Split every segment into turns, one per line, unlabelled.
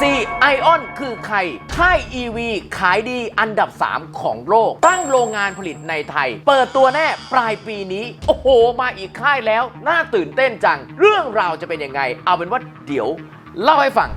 GAC Ion คือใคร ค่าย EV ขายดีอันดับ 3 ของโลก ตั้งโรงงานผลิตในไทย เปิดตัวแน่ปลายปีนี้ โอ้โห มาอีกค่ายแล้ว น่าตื่นเต้นจัง เรื่องราวจะเป็นยังไง เอาเป็นว่าเดี๋ยว เล่าให้ฟัง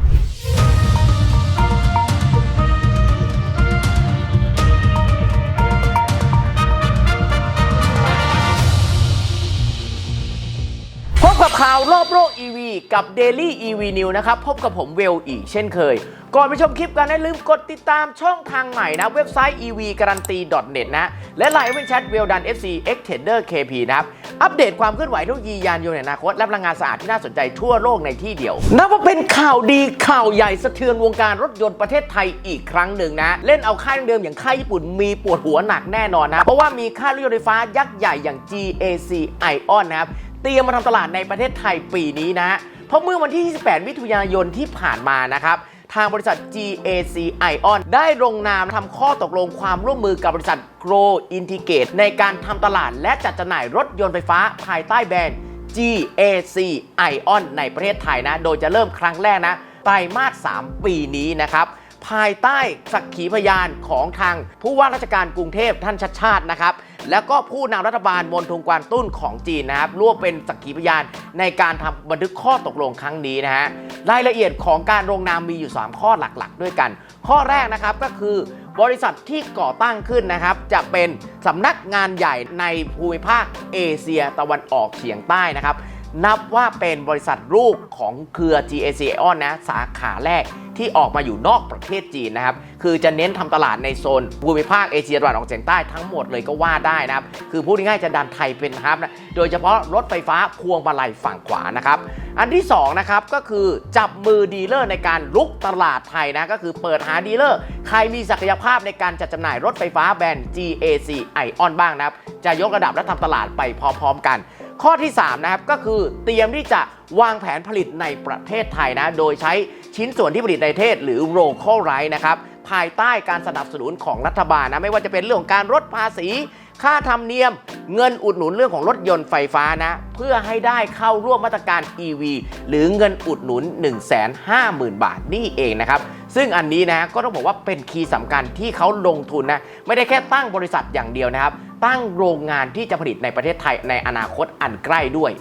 พบกับข่าวรอบโลก EV กับ Daily EV New นะครับ พบกับผมเวลอีกเช่นเคย ก่อนไปชมคลิปกันอย่าลืมกดติดตามช่องทางใหม่นะ เว็บไซต์ ev การันตี .net นะ และไลน์เวนแชทเวลดัน FC Extender KP นะครับ อัปเดตความเคลื่อนไหวเทคโนโลยียานยนต์ในอนาคต และพลังงานสะอาดที่น่าสนใจทั่วโลกในที่เดียว นับว่าเป็นข่าวดีข่าวใหญ่สะเทือนวงการรถยนต์ประเทศไทยอีกครั้งหนึ่งนะ เล่นเอาค่ายเดิมอย่างค่ายญี่ปุ่นมีปวดหัวหนักแน่นอนนะ เพราะว่ามีค่ายรถยนต์ไฟฟ้ายักษ์ใหญ่อย่าง GAC Ion นะครับ เตรียมมาทำตลาดในประเทศไทยปีนี้นะ เพราะเมื่อวันที่ 28 มิถุนายนที่ผ่านมานะครับทางบริษัท GAC Ion ได้ลงนามทำข้อตกลงความร่วมมือกับบริษัท Grow Integrate ในการทำตลาดและจัดจำหน่ายรถยนต์ไฟฟ้าภายใต้แบรนด์ GAC Ion ในประเทศไทยนะ โดยจะเริ่มครั้งแรกนะไตรมาส 3 ปีนี้นะครับ ภายใต้สักขีพยานของทางผู้ว่าราชการกรุงเทพท่านชัดชาตินะครับ แล้วก็ผู้นำรัฐบาลมณฑลกวางตุ้นของจีนนะครับร่วมเป็นสักขีพยานในการทำบันทึกข้อตกลงครั้งนี้นะฮะรายละเอียดของการลงนามมีอยู่ 3 ข้อหลักๆ ด้วยกัน ข้อแรกนะครับก็คือบริษัทที่ก่อตั้งขึ้นนะครับ จะเป็นสำนักงานใหญ่ในภูมิภาคเอเชียตะวันออกเฉียงใต้นะครับ นับว่าเป็นบริษัทลูกของเครือ GAC Ion นะสาขาแรกที่ออกมาอยู่นอกประเทศจีนนะครับ คือจะเน้นทำตลาดในโซนภูมิภาคเอเชียตะวันออกเฉียงใต้ทั้งหมดเลยก็ว่าได้นะครับ คือพูดง่ายๆจะดันไทยเป็นฮับนะ โดยเฉพาะรถไฟฟ้าพวงมาลัยฝั่งขวานะครับ อันที่2นะครับก็คือจับมือดีลเลอร์ในการลุกตลาดไทยนะ ก็คือเปิดหาดีลเลอร์ ใครมีศักยภาพในการจัดจำหน่ายรถไฟฟ้าแบรนด์ GAC Ion บ้างนะครับ จะยกระดับและทำตลาดไปพร้อมๆกัน ข้อที่ 3 นะครับ ก็คือเตรียมที่จะวางแผนผลิตในประเทศไทยนะ โดยใช้ชิ้นส่วนที่ผลิตในประเทศหรือ local right นะครับ ภายใต้การสนับสนุนของรัฐบาลนะ ไม่ว่าจะเป็นเรื่องของการลดภาษี ค่าธรรมเนียม เงินอุดหนุนเรื่องของรถยนต์ไฟฟ้านะ เพื่อให้ได้เข้าร่วมมาตรการ EV หรือเงินอุดหนุน 150,000 บาทนี่เองนะครับซึ่งอันนี้นะก็ต้องบอกว่าเป็นคีย์สำคัญที่เขาลงทุนนะไม่ได้แค่ตั้งบริษัทอย่างเดียวนะครับ ตั้งโรงงานที่จะผลิตในประเทศไทยในอนาคตอันใกล้ด้วย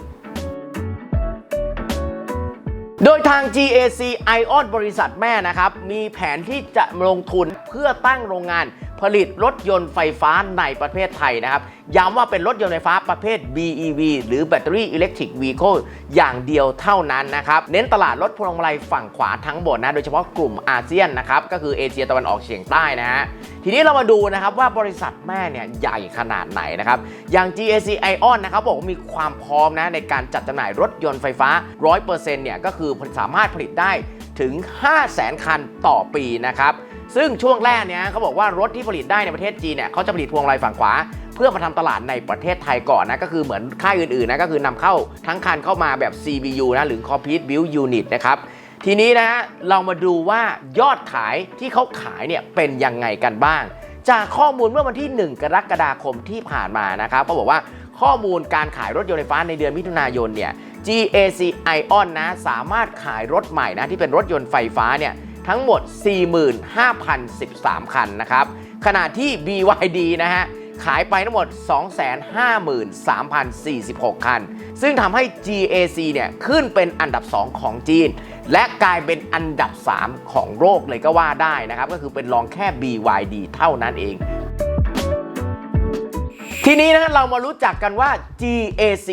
โดยทาง GAC Ion บริษัทแม่นะครับ มีแผนที่จะลงทุนเพื่อตั้งโรงงาน ผลิตรถยนต์ไฟฟ้าในประเทศไทยนะครับย้ำว่าเป็นรถยนต์ไฟฟ้าประเภท BEV หรือ Battery Electric Vehicle อย่างเดียวเท่านั้นนะครับเน้นตลาดรถพวงมาลัยฝั่งขวาทั้งหมดนะโดยเฉพาะกลุ่มอาเซียนนะครับก็คือเอเชียตะวันออกเฉียงใต้นะฮะทีนี้เรามาดูนะครับว่าบริษัทแม่เนี่ยใหญ่ขนาดไหนนะครับอย่าง GAC Ion นะครับบอกว่ามีความพร้อมนะในการจัดจำหน่ายรถยนต์ไฟฟ้า 100%เนี่ยก็คือสามารถผลิตได้ถึง 500,000 คันต่อปีนะครับ ซึ่งช่วงแรกเนี่ยเขาบอกว่ารถที่ผลิตได้ในประเทศจีนเนี่ยเขาจะผลิตพวงมาลัยฝั่งขวา เพื่อมาทำตลาดในประเทศไทยก่อนนะก็คือเหมือนค่ายอื่นๆนะก็คือนำเข้าทั้งคันเข้ามาแบบ CBU นะหรือ Complete Build Unit นะครับทีนี้นะฮะเรามาดูว่ายอดขายที่เขาขายเนี่ยเป็นยังไงกันบ้าง จากข้อมูลเมื่อวันที่ 1 กรกฎาคมที่ผ่านมานะครับเขาบอกว่าข้อมูลการขายรถยนต์ไฟฟ้าในเดือนมิถุนายนเนี่ย GAC Ion นะสามารถขายรถใหม่นะที่เป็นรถยนต์ไฟฟ้าเนี่ย ทั้งหมด 45,013 คันนะครับ ขณะที่ BYD นะฮะ ขายไปทั้งหมด 253,046 คัน ซึ่งทำให้ GAC เนี่ย ขึ้นเป็นอันดับ 2 ของจีน และกลายเป็นอันดับ 3 ของโลกเลยก็ว่าได้นะครับ ก็คือเป็นรองแค่ BYD เท่านั้นเองทีนี้นะเรามารู้จักกันว่า GAC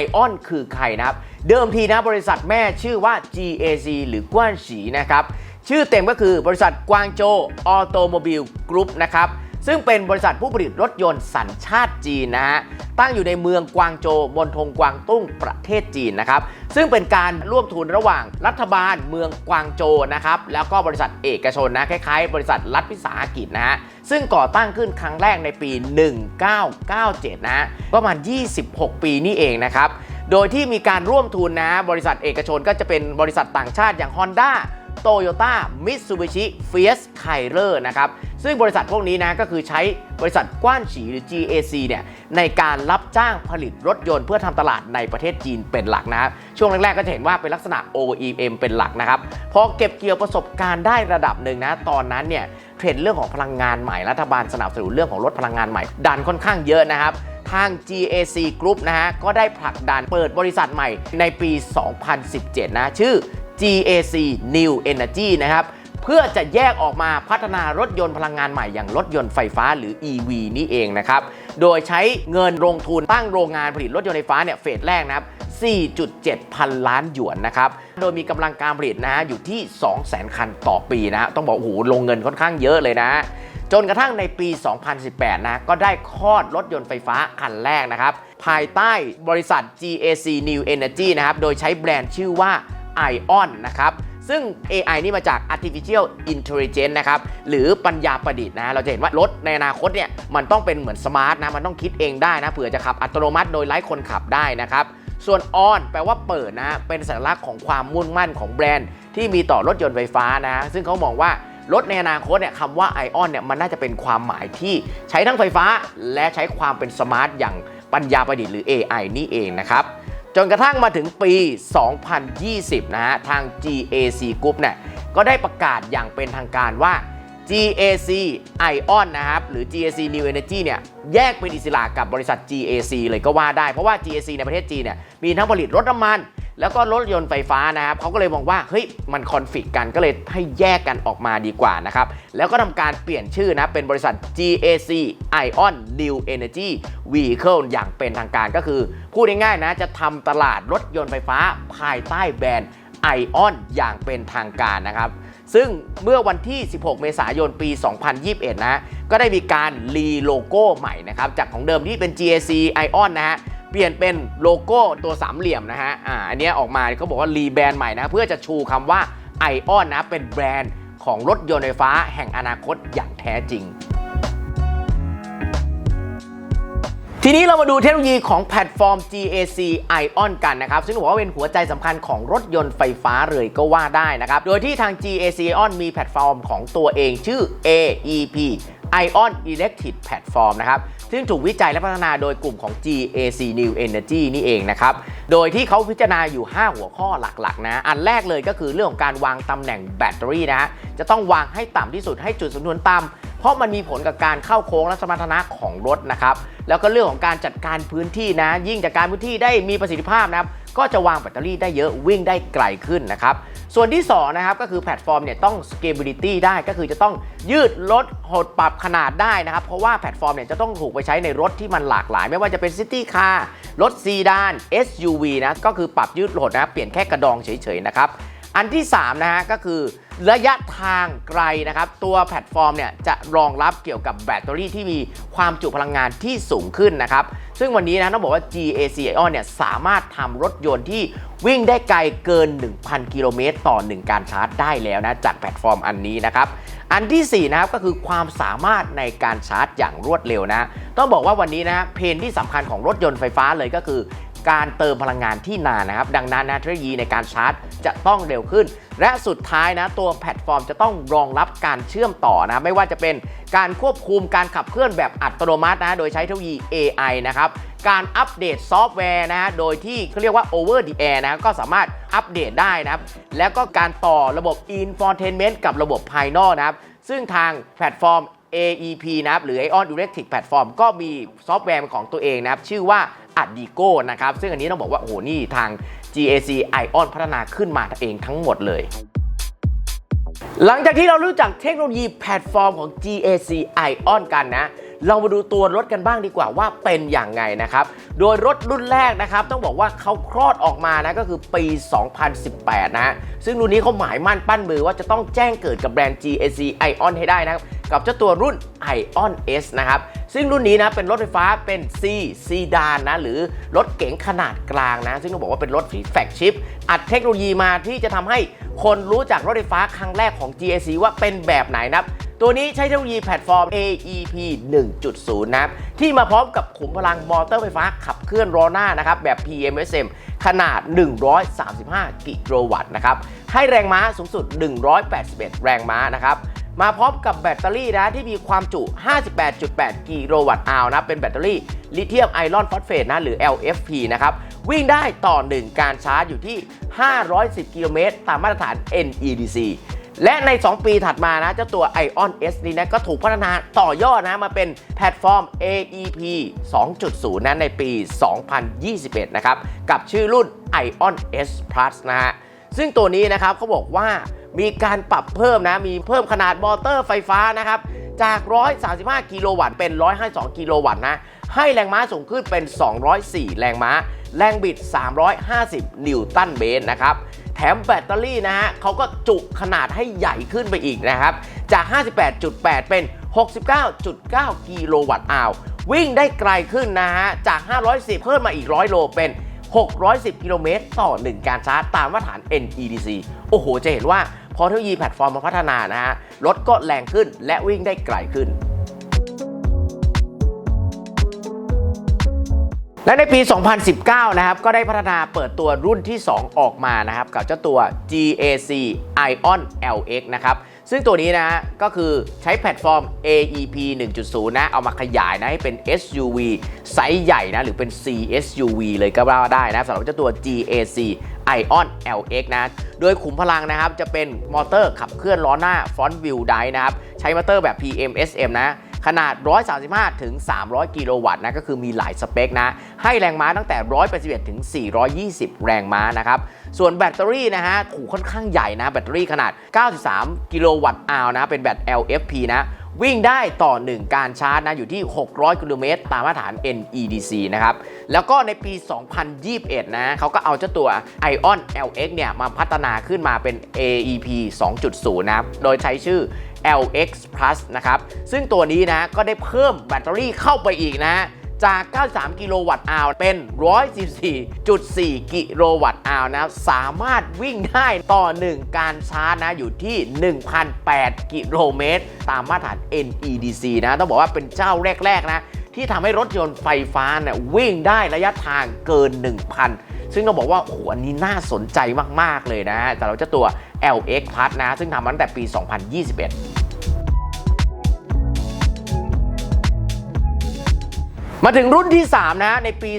Ion คือใครนะครับ เดิมทีนะบริษัทแม่ชื่อว่า GAC หรือกว้านฉีนะครับ ชื่อเต็มก็คือบริษัทกวางโจออโตโมบิลกรุ๊ปนะครับซึ่งเป็นบริษัทผู้ผลิตรถยนต์สัญชาติจีนนะฮะตั้งอยู่ในเมืองกวางโจมณฑลกวางตุ้งประเทศจีนนะครับซึ่งเป็นการร่วมทุนระหว่างรัฐบาลเมืองกวางโจนะครับแล้วก็บริษัทเอกชนนะคล้ายๆ บริษัทรัฐวิสาหกิจนะฮะซึ่งก่อตั้งขึ้นครั้งแรกในปี 1997 นะฮะประมาณ 26 ปีนี่เองนะครับโดยที่มีการร่วมทุนนะบริษัทเอกชนก็จะเป็นบริษัทต่างชาติอย่าง Honda โตโยต้ามิตซูบิชิเฟียสไคเลอร์นะครับ ซึ่งบริษัทพวกนี้นะก็คือใช้บริษัทกว้านฉีหรือ GAC เนี่ยในการรับจ้างผลิตรถยนต์เพื่อทำตลาดในประเทศจีนเป็นหลักนะครับช่วงแรกๆก็จะเห็นว่าเป็นลักษณะ OEM เป็นหลักนะครับพอเก็บเกี่ยวประสบการณ์ได้ระดับหนึ่งนะตอนนั้นเนี่ยเทรนด์เรื่องของพลังงานใหม่รัฐบาลสนับสนุนเรื่องของรถพลังงานใหม่ ดันค่อนข้างเยอะนะครับทาง GAC Group นะฮะ ก็ได้ผลักดันเปิดบริษัทใหม่ในปี 2017 นะ ชื่อ GAC New Energy นะครับเพื่อจะแยกออกมาพัฒนารถยนต์พลังงานใหม่อย่างรถยนต์ไฟฟ้าหรือ EV นี่เองนะครับ โดยใช้เงินลงทุนตั้งโรงงานผลิตรถยนต์ไฟฟ้าเนี่ยเฟสแรกนะครับ 4.7 พันล้านหยวนนะครับ โดยมีกำลังการผลิตนะฮะอยู่ที่ 200,000 คันต่อปีนะฮะต้องบอกโอ้โหลงเงินค่อนข้างเยอะเลยนะ จนกระทั่งในปี 2018 นะก็ได้คลอดรถยนต์ไฟฟ้าคันแรกนะครับ ภายใต้บริษัท GAC New Energy นะครับ โดยใช้แบรนด์ชื่อว่า ION นะครับซึ่ง AI นี่มาจาก Artificial Intelligence นะครับ หรือปัญญาประดิษฐ์นะ เราจะเห็นว่ารถในอนาคตเนี่ย มันต้องเป็นเหมือนสมาร์ทนะ มันต้องคิดเองได้นะ เผื่อจะขับอัตโนมัติโดยไร้คนขับได้นะครับ ส่วน on แปลว่าเปิดนะ เป็นสัญลักษณ์ของความมุ่งมั่นของแบรนด์ ที่มีต่อรถยนต์ไฟฟ้านะ ซึ่งเขามองว่ารถในอนาคตเนี่ยคำว่าไอออนเนี่ยมันน่าจะเป็นความหมายที่ใช้ทั้งไฟฟ้า และใช้ความเป็นสมาร์ทอย่างปัญญาประดิษฐ์หรือ AI นี่เองนะครับ จนกระทั่งมาถึงปี 2020 นะฮะ ทาง GAC Group เนี่ย ก็ได้ประกาศอย่างเป็นทางการว่า GAC Ion นะครับ หรือ GAC New Energy เนี่ย แยกเป็นอิสระกับบริษัท GAC เลยก็ว่าได้ เพราะว่า GAC ในประเทศจีนเนี่ย มีทั้งผลิตรถน้ำมัน แล้วก็รถยนต์ไฟฟ้านะครับเขาก็เลยมองว่าเฮ้ยมันคอนฟ lict กันก็เลยให้แยกกันออกมาดีกว่านะครับแล้วก็ทำการเปลี่ยนชื่อนะเป็นบริษัท GAC Ion New Energy Vehicle อย่างเป็นทางการก็คือพูดง่ายๆนะจะทำตลาดรถยนต์ไฟฟ้าภายใต้แบรนด์ Ion อย่างเป็นทางการนะครับ ซึ่งเมื่อวันที่ 16 เมษายน ปี 2021 นะ ก็ได้มีการรีโลโก้ใหม่นะครับ จากของเดิมที่เป็น GAC Ion นะฮะ เปลี่ยนเป็นโลโก้ตัวสามเหลี่ยมนะฮะอ่าอันนี้ออกมาเขาบอกว่ารีแบรนด์ใหม่นะเพื่อจะชูคำว่า Ion นะเป็นแบรนด์ของรถยนต์ไฟฟ้าแห่งอนาคตอย่างแท้จริงทีนี้เรามาดูเทคโนโลยีของแพลตฟอร์ม GAC Ion กันนะครับ ซึ่งถือว่าเป็นหัวใจสำคัญของรถยนต์ไฟฟ้าเลยก็ว่าได้นะครับ โดยที่ทาง GAC Ion มีแพลตฟอร์มของตัวเองชื่อ AEP Ion Electric Platform นะครับ ซึ่งถูกวิจัยและพัฒนาโดยกลุ่มของ GAC New Energy นี่เองนะครับ โดยที่เขาพิจารณาอยู่ 5 หัวข้อหลักๆ นะ อันแรกเลยก็คือเรื่องของการวางตำแหน่งแบตเตอรี่นะจะต้องวางให้ต่ำที่สุดให้จุดสมดุลต่ำ เพราะมันมีผลกับการเข้าโค้งและสมรรถนะของรถนะครับ แล้วก็เรื่องของการจัดการพื้นที่นะ ยิ่งจัดการพื้นที่ได้มีประสิทธิภาพนะครับก็จะวางแบตเตอรี่ได้เยอะวิ่งได้ไกลขึ้นนะครับ ส่วนที่2นะครับก็คือแพลตฟอร์มเนี่ยต้อง scalability ได้ก็คือจะต้องยืดลดหดปรับขนาดได้นะครับ เพราะว่าแพลตฟอร์มเนี่ยจะต้องถูกไปใช้ในรถที่มันหลากหลาย ไม่ว่าจะเป็นซิตี้คาร์รถซีดาน SUV นะก็คือปรับยืดหดนะเปลี่ยนแค่กระดองเฉยๆนะครับ อันที่3นะฮะก็คือ ระยะทางไกลนะครับ ตัวแพลตฟอร์มเนี่ยจะรองรับเกี่ยวกับแบตเตอรี่ที่มีความจุพลังงานที่สูงขึ้นนะครับ ซึ่งวันนี้นะต้องบอกว่า GAC Ion เนี่ยสามารถทำรถยนต์ที่วิ่งได้ไกลเกิน 1,000 กิโลเมตรต่อ 1 การชาร์จได้แล้วนะ จากแพลตฟอร์มอันนี้นะครับ อันที่ 4 นะครับก็คือความสามารถในการชาร์จอย่างรวดเร็วนะ ต้องบอกว่าวันนี้นะเพนที่สำคัญของรถยนต์ไฟฟ้าเลยก็คือ การเติมพลังงานที่นานนะครับ ดังนั้นนะเทคโนโลยีในการชาร์จจะต้องเร็วขึ้น และสุดท้ายนะตัวแพลตฟอร์มจะต้องรองรับการเชื่อมต่อนะไม่ว่าจะเป็นการควบคุมการขับเคลื่อนแบบอัตโนมัตินะโดยใช้เทคโนโลยี AI นะครับการอัปเดตซอฟต์แวร์นะฮะ โดยที่เขาเรียกว่า over the air นะก็สามารถอัปเดตได้นะครับ แล้วก็การต่อระบบ infotainment กับระบบภายนอกนะครับ ซึ่งทางแพลตฟอร์ม AEP นะครับ หรือ Ion Electric Platform ก็มีซอฟต์แวร์ของตัวเองนะครับ ชื่อว่า ดีโก้นะครับซึ่งอันนี้ต้องบอกว่าโอ้โหนี่ทาง GAC Ion พัฒนาขึ้นมาเองทั้งหมดเลยหลังจากที่เรารู้จักเทคโนโลยีแพลตฟอร์มของ GAC Ion กันนะ เรามาดูตัวรถกันบ้างดีกว่าว่าเป็นอย่างไงนะครับ โดยรถรุ่นแรกนะครับ ต้องบอกว่าเขาคลอดออกมานะก็คือปี 2018 นะฮะซึ่งรุ่นนี้เขาหมายมั่นปั้นมือว่าจะต้องแจ้งเกิดกับแบรนด์ GAC Ion ให้ได้นะครับกับเจ้าตัวรุ่น Ion S นะครับ ซึ่งรุ่นนี้นะเป็นรถไฟฟ้าเป็น C ซีดานนะหรือรถเก๋งขนาดกลางนะ ซึ่งต้องบอกว่าเป็นรถที่แฟกชิป อัดเทคโนโลยีมาที่จะทำให้คนรู้จักรถไฟฟ้าครั้งแรกของ GAC ว่าเป็นแบบไหนนะครับ ตัวนี้ใช้เทคโนโลยีแพลตฟอร์ม AEP 1.0 นะครับที่มาพร้อมกับขุมพลังมอเตอร์ไฟฟ้าขับเคลื่อนล้อหน้านะครับแบบ PMSM ขนาด 135 กิโลวัตต์นะครับให้แรงม้าสูงสุด 181 แรงม้านะครับมาพร้อมกับแบตเตอรี่นะที่มีความจุ 58.8 กิโลวัตต์อาวนะเป็นแบตเตอรี่ลิเธียมไอรอนฟอสเฟตนะหรือ LFP นะครับวิ่งได้ต่อ 1 การชาร์จอยู่ที่ 510 กิโลเมตรตามมาตรฐาน NEDC และใน 2 ปีถัดมานะเจ้าตัว Ion S นี้นะก็ถูกพัฒนาต่อยอดนะมาเป็นแพลตฟอร์ม AEP 2.0 นะในปี 2021 นะครับ กับชื่อรุ่น Ion S Plus นะฮะ ซึ่งตัวนี้นะครับเขาบอกว่ามีการปรับเพิ่มนะ มีเพิ่มขนาดมอเตอร์ไฟฟ้านะครับ จาก 135 กิโลวัตต์เป็น 152 กิโลวัตต์นะ ให้แรงม้าสูงขึ้นเป็น 204 แรงม้า แรงบิด 350 นิวตันเมตรนะครับ ถมแบตเตอรี่นะฮะเขาก็จุขนาดให้ใหญ่ขึ้นไปอีกนะครับ จาก 58.8 เป็น 69.9 กิโลวัตต์อาววิ่งได้ไกลขึ้นนะฮะ จาก 510 เพิ่มมาอีก 100 โลเป็น 610 กิโลเมตรต่อ 1 การชาร์จตามมาตรฐาน NEDC โอ้โห จะเห็นว่าพอเทคโนโลยีแพลตฟอร์มมาพัฒนานะฮะ รถก็แรงขึ้นและวิ่งได้ไกลขึ้น และในปี 2019 นะครับ ก็ได้พัฒนาเปิดตัวรุ่นที่ 2 ออกมานะครับ กับเจ้าตัว GAC Ion LX นะครับ ซึ่งตัวนี้นะฮะก็คือใช้แพลตฟอร์ม AEP 1.0 นะ เอามาขยายนะ ให้เป็น SUV ไซส์ใหญ่นะ หรือเป็น CSUV เลยก็ว่าได้นะสำหรับเจ้าตัว GAC Ion LX นะ โดยขุมพลังนะครับ จะเป็นมอเตอร์ขับเคลื่อนล้อหน้า Front Wheel Drive นะครับ ใช้มอเตอร์แบบ PMSM นะ ขนาด 135 ถึง 300 กิโลวัตต์นะก็คือมีหลายสเปคนะ ให้แรงม้าตั้งแต่ 181 ถึง 420 แรงม้านะครับ ส่วนแบตเตอรี่นะฮะถูค่อนข้างใหญ่นะ แบตเตอรี่ขนาด 93 กิโลวัตต์อาวนะ เป็นแบต LFP นะ วิ่งได้ต่อ 1 การชาร์จนะอยู่ที่ 600 กิโลเมตรตามมาตรฐาน NEDC นะครับ แล้วก็ในปี 2021 นะเขาก็เอาเจ้าตัว Ion LX เนี่ยมาพัฒนาขึ้นมาเป็น AEP 2.0 นะครับ โดยใช้ชื่อ LX Plus นะครับ ซึ่งตัวนี้นะก็ได้เพิ่มแบตเตอรี่เข้าไปอีกนะ จาก 93 กิโลวัตต์อาวเป็น 114.4 กิโลวัตต์อาวนะสามารถวิ่งได้ต่อ 1 การชาร์จนะอยู่ที่ 1,008 กิโลเมตร ตามมาตรฐาน NEDC นะต้องบอกว่าเป็นเจ้าแรก ๆ นะ ที่ทำให้รถยนต์ไฟฟ้าเนี่ยวิ่งได้ระยะทางเกิน 1,000ซึ่งต้องบอกว่าโอ้โหอันนี้น่าสนใจมาก ๆ เลยนะแต่เราจ้าตัว LX Plus นะ ซึ่งทำมาตั้งแต่ปี 2021 มาถึงรุ่นที่ 3 นะในปี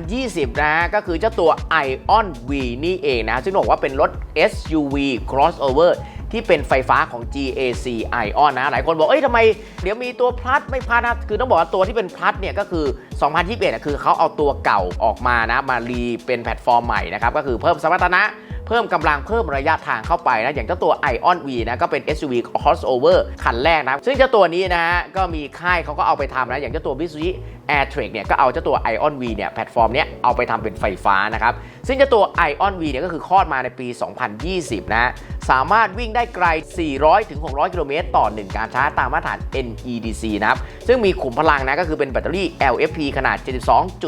2020 นะก็คือเจ้าตัว Ion V นี่เองนะ ซึ่งบอกว่าเป็นรถ SUV crossover ที่เป็นไฟฟ้าของ GAC Ion นะ หลายคนบอก เอ้ยทำไม เดี๋ยวมีตัวพลัดไม่พลัดนะ คือต้องบอกว่าตัวที่เป็นพลัดเนี่ย ก็คือ 2021นะคือเขาเอาตัวเก่าออกมานะ มารีเป็นแพลตฟอร์มใหม่นะครับ ก็คือเพิ่มสมรรถนะ เพิ่มกำลังเพิ่มระยะทางเข้าไปนะอย่างเจ้าตัว Ion V นะก็เป็น SUV crossover คันแรกนะ ซึ่งเจ้าตัวนี้นะฮะก็มีค่ายเขาก็เอาไปทำนะอย่างเจ้าตัว Mitsubishi AirTrack เนี่ยก็เอาเจ้าตัว Ion V เนี่ยแพลตฟอร์มเนี้ยเอาไปทำเป็นไฟฟ้านะครับ ซึ่งเจ้าตัว Ion V เนี่ยก็คือคลอดมาในปี 2020 นะสามารถวิ่งได้ไกล 400ถึง600 กิโลเมตรต่อ 1 การชาร์จตามมาตรฐาน NEDC นะครับ ซึ่งมีขุมพลังนะก็คือเป็นแบตเตอรี่ LFP ขนาด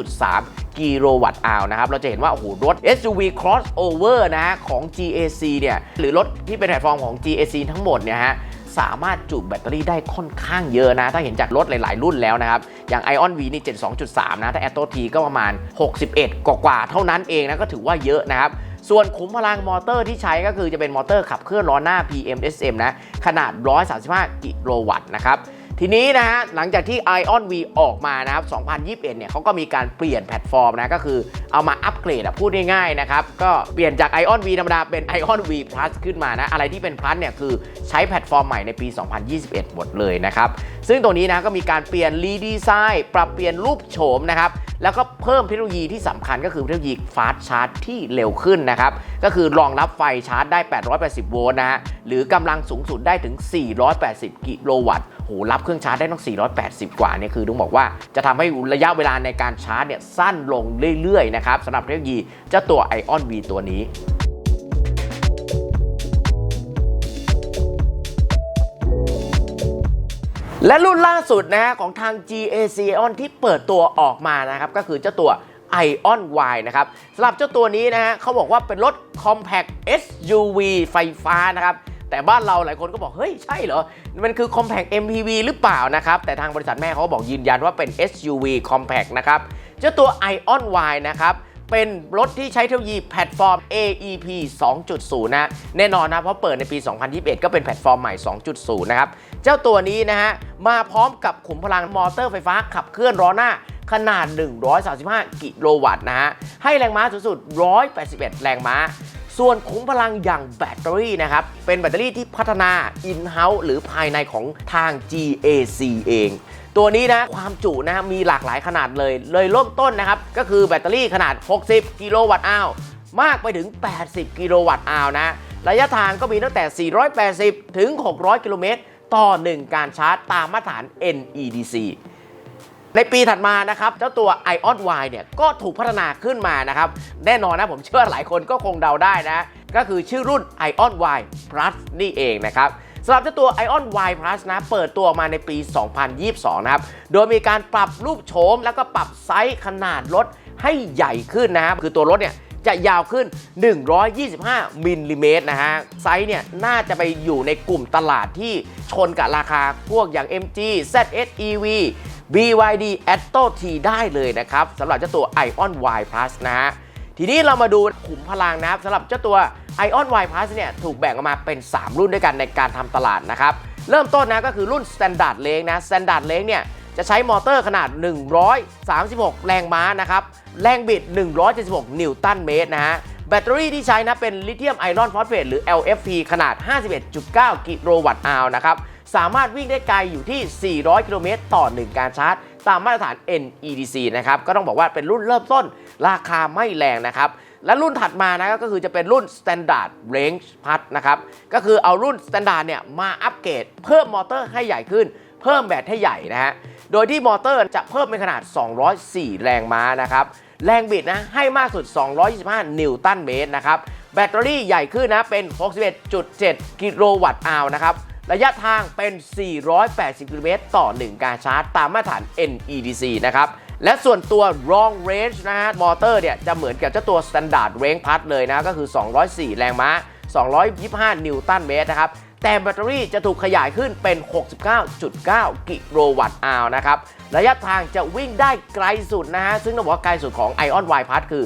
72.3 กิโลวัตต์อาวนะครับ เราจะเห็นว่า โอ้โห รถ SUV crossover นะของ GAC เนี่ยหรือรถที่เป็นแพลตฟอร์มของ GAC ทั้งหมดเนี่ยฮะสามารถจุแบตเตอรี่ได้ค่อนข้างเยอะนะ ถ้าเห็นจากรถหลาย ๆ รุ่นแล้วนะครับ อย่าง Ion V นี่ 72.3 นะ ถ้า a t o T ก็ประมาณ 61 กว่าๆเท่านั้นเองนะ ก็ถือว่าเยอะนะครับ ส่วนขุมพลังมอเตอร์ที่ใช้ก็คือจะเป็นมอเตอร์ขับเคลื่อนล้อหน้า PMSM นะ ขนาด 135 กิโลวัตต์นะครับ ทีนี้นะฮะหลังจากที่ Ion V ออกมานะครับ 2021 เนี่ยเขาก็มีการเปลี่ยนแพลตฟอร์มนะก็คือเอามาอัปเกรดพูดง่ายๆนะครับ ก็เปลี่ยนจาก Ion V ธรรมดาเป็น Ion V Plus ขึ้นมานะ อะไรที่เป็น Plus เนี่ยคือใช้แพลตฟอร์มใหม่ในปี 2021 หมดเลยนะครับ ซึ่งตัวนี้นะก็มีการเปลี่ยนรีดีไซน์ปรับเปลี่ยนรูปโฉมนะครับแล้วก็เพิ่มเทคโนโลยีที่สำคัญก็คือเทคโนโลยีฟาสชาร์จที่เร็วขึ้นนะครับ ก็คือรองรับไฟชาร์จได้ 880 โวลต์นะฮะ หรือกำลังสูงสุดได้ถึง 480 กิโลวัตต์ โหรับเครื่องชาร์จได้ต้อง 480 กว่าเนี่ยคือต้องบอกว่าจะทำให้ระยะเวลาในการชาร์จเนี่ยสั้นลงเรื่อยๆนะครับสำหรับเทคโนโลยีเจ้าตัว Ion V ตัวนี้และรุ่นล่าสุดนะฮะของทาง GAC Ion ที่เปิดตัวออกมานะครับ ก็คือเจ้าตัว Ion Y นะครับสำหรับเจ้าตัวนี้นะฮะเขาบอกว่าเป็นรถ Compact SUV ไฟฟ้านะครับ แต่บ้านเราหลายคนก็บอก เฮ้ย ใช่เหรอ มันคือ Compact MPV หรือเปล่านะครับ แต่ทางบริษัทแม่เขาบอกยืนยันว่าเป็น SUV Compact นะครับเจ้าตัว Ion Y นะครับเป็นรถที่ใช้เทคโนโลยีแพลตฟอร์ม AEP 2.0 นะ แน่นอนนะ เพราะเปิดในปี 2021 ก็เป็นแพลตฟอร์มใหม่ 2.0 นะครับ เจ้าตัวนี้นะฮะ มาพร้อมกับขุมพลังมอเตอร์ไฟฟ้าขับเคลื่อนล้อหน้าขนาด 135 กิโลวัตต์นะฮะ ให้แรงม้าสูงสุด 181 แรงม้า ส่วนขุมพลังอย่างแบตเตอรี่นะครับ เป็นแบตเตอรี่ที่พัฒนา in-house หรือภายในของทาง GAC เอง ตัวนี้นะความจุนะมีหลากหลายขนาดเลย เลยเริ่มต้นนะครับ ก็คือแบตเตอรี่ขนาด 60 กิโลวัตต์อาวมากไปถึง 80 กิโลวัตต์อาวนะ ระยะทางก็มีตั้งแต่ 480 ถึง 600 กิโลเมตร ต่อ 1 การชาร์จตามมาตรฐาน NEDC ในปีถัดมานะครับ เจ้าตัว Ion Y เนี่ยก็ถูกพัฒนาขึ้นมานะครับ แน่นอนนะผมเชื่อหลายคนก็คงเดาได้นะ ก็คือชื่อรุ่น Ion Y Plus นี่เองนะครับสำหรับเจ้าตัว Ion Y Plus นะ เปิดตัวมาในปี 2022 นะครับ โดยมีการปรับรูปโฉม แล้วก็ปรับไซส์ขนาดรถให้ใหญ่ขึ้นนะครับ คือตัวรถเนี่ยจะยาวขึ้น 125 มิลลิเมตรนะฮะ ไซส์เนี่ยน่าจะไปอยู่ในกลุ่มตลาดที่ชนกับราคาพวกอย่าง MG ZS EV BYD Atto T ได้เลยนะครับสำหรับเจ้าตัว Ion Y Plus นะฮะทีนี้เรามาดูขุมพลังนะครับสำหรับเจ้าตัว Ion Y Plus เนี่ยถูกแบ่งออกมาเป็น 3 รุ่นด้วยกันในการทำตลาดนะครับ เริ่มต้นนะก็คือรุ่น Standard Range นะ Standard Range เนี่ยจะใช้มอเตอร์ขนาด 136 แรงม้านะครับ แรงบิด 176 นิวตันเมตรนะฮะ แบตเตอรี่ที่ใช้นะเป็นลิเธียมไอรอนฟอสเฟตหรือ LFP ขนาด 51.9 กิโลวัตต์อาวนะครับ สามารถวิ่งได้ไกลอยู่ที่ 400 กิโลเมตรต่อ 1 การชาร์จ ตามมาตรฐาน NEDC นะครับ ก็ต้องบอกว่าเป็นรุ่นเริ่มต้นราคาไม่แรงนะครับ และรุ่นถัดมานะก็คือจะเป็นรุ่น Standard Range Plus นะครับ ก็คือเอารุ่น Standard เนี่ยมาอัปเกรดเพิ่มมอเตอร์ให้ใหญ่ขึ้น เพิ่มแบตให้ใหญ่นะฮะ โดยที่มอเตอร์จะเพิ่มเป็นขนาด 204 แรงม้านะครับ แรงบิดนะให้มากสุด 225 นิวตันเมตรนะครับ แบตเตอรี่ใหญ่ขึ้นนะเป็น 61.7 กิโลวัตต์อาวนะครับ ระยะทางเป็น 480 กิโลเมตรต่อ 1 การชาร์จ ตามมาตรฐาน NEDC นะครับ และส่วนตัว long range นะฮะ มอเตอร์เนี่ยจะเหมือนกับเจ้าตัว standard range plus เลยนะ ก็คือ 204 แรงม้า 225 นิวตันเมตรนะครับ แต่แบตเตอรี่จะถูกขยายขึ้นเป็น 69.9 กิโลวัตต์อาวนะครับ ระยะทางจะวิ่งได้ไกลสุดนะฮะ ซึ่งต้องบอกว่าไกลสุดของ Ion Y Plus คือ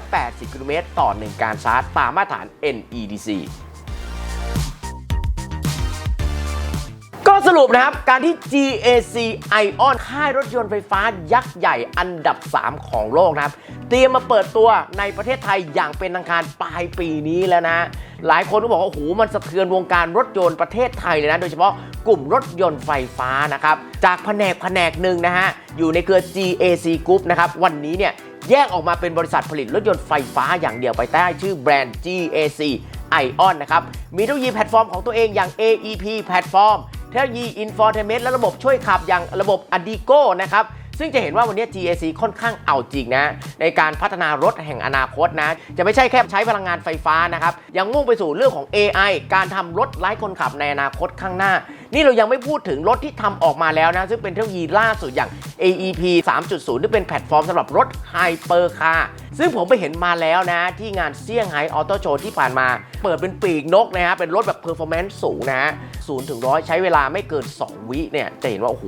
580 กิโลเมตรต่อ 1 การชาร์จ ตามมาตรฐาน NEDC ็สรุปนะครับ การที่ GAC Ion ค่ายรถยนต์ไฟฟ้ายักษ์ใหญ่อันดับ 3 ของโลกนะครับ เตรียมมาเปิดตัวในประเทศไทยอย่างเป็นทางการปลายปีนี้แล้วนะ หลายคนก็บอกว่า โอ้โห มันสะเทือนวงการรถยนต์ประเทศไทยเลยนะ โดยเฉพาะกลุ่มรถยนต์ไฟฟ้านะครับ จากแผนกแผนกหนึ่งนะฮะ อยู่ในเครือ GAC Group นะครับ วันนี้เนี่ยแยกออกมาเป็นบริษัทผลิตรถยนต์ไฟฟ้าอย่างเดียวไปใต้ชื่อแบรนด์ GAC Ion นะครับ มีเทคโนโลยีแพลตฟอร์มของตัวเองอย่าง AEP แพลตฟอร์ม ทคโนโลยีอินฟอร์เทเมนต์และระบบช่วยขับอย่างระบบอดีโก้นะครับซึ่งจะเห็นว่าวันนี้ GAC ค่อนข้างเอาจริงนะ ในการพัฒนารถแห่งอนาคตนะ จะไม่ใช่แค่ใช้พลังงานไฟฟ้านะครับ ยังมุ่งไปสู่เรื่องของ AI การทำรถไร้คนขับในอนาคตข้างหน้า นี่เรายังไม่พูดถึงรถที่ทำออกมาแล้วนะ ซึ่งเป็นเทคโนโลยีล่าสุดอย่าง AEP 3.0 ที่เป็นแพลตฟอร์มสำหรับรถไฮเปอร์คาร์ซึ่งผมไปเห็นมาแล้วนะ ที่งานเซี่ยงไฮ้ออโต้โชว์ที่ผ่านมา เปิดเป็นปีกนกนะฮะ เป็นรถแบบเพอร์ฟอร์แมนซ์สูงนะฮะศูนย์ถึงร้อยใช้เวลาไม่เกิน 2 วิเนี่ย จะเห็นว่า โอ้โห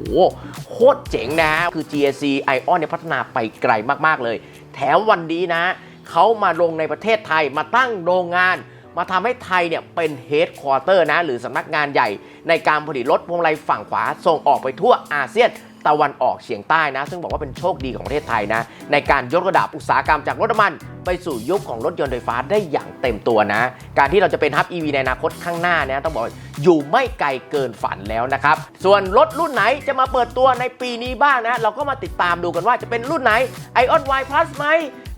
โคตรเจ๋งนะฮะ คือ GAC Ion เนี่ยพัฒนาไปไกลมาก ๆ เลย แถมวันนี้นะเขามาลงในประเทศไทยมาตั้งโรงงาน มาทำให้ไทยเนี่ยเป็นเฮดควอเตอร์นะหรือสำนักงานใหญ่ ในการผลิตรถพวงมาลัยฝั่งขวาส่งออกไปทั่วอาเซียนตะวันออกเฉียงใต้นะ ซึ่งบอกว่าเป็นโชคดีของประเทศไทยนะ ในการยกระดับอุตสาหกรรมจากรถน้ำมัน ไปสู่ยุคของรถยนต์ไฟฟ้าได้อย่างเต็มตัวนะ การที่เราจะเป็นฮับ EV ในอนาคตข้างหน้านีต้องบอกอยู่ไม่ไกลเกินฝันแล้วนะครับ ส่วนรถรุ่นไหนจะมาเปิดตัวในปีนี้บ้างนะ เราก็มาติดตามดูกันว่าจะเป็นรุ่นไหน Ion Y Plus ไหม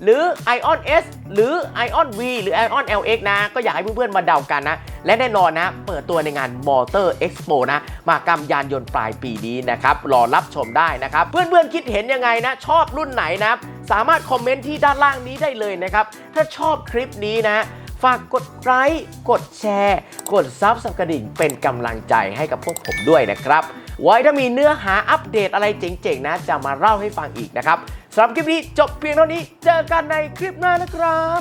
หรือ Ion S หรือ Ion V หรือ Ion LX นะ ก็อยากให้เพื่อนๆมาเดากันนะ และแน่นอนนะ เปิดตัวในงาน Motor Expo นะมากรรมยานยนต์ปลายปีนี้นะครับ รอรับชมได้นะครับ เพื่อนๆคิดเห็นยังไงนะ ชอบรุ่นไหนนะสามารถคอมเมนต์ที่ด้านล่างนี้ได้เลยนะครับ ถ้าชอบคลิปนี้นะฝากกดไลค์ กดแชร์ กดซับสกระดิ่งเป็นกำลังใจให้กับพวกผมด้วยนะครับ ไว้ถ้ามีเนื้อหาอัปเดตอะไรเจ๋งๆนะ จะมาเล่าให้ฟังอีกนะครับสำหรับคลิปนี้จบเพียงเท่านี้ เจอกันในคลิปหน้านะครับ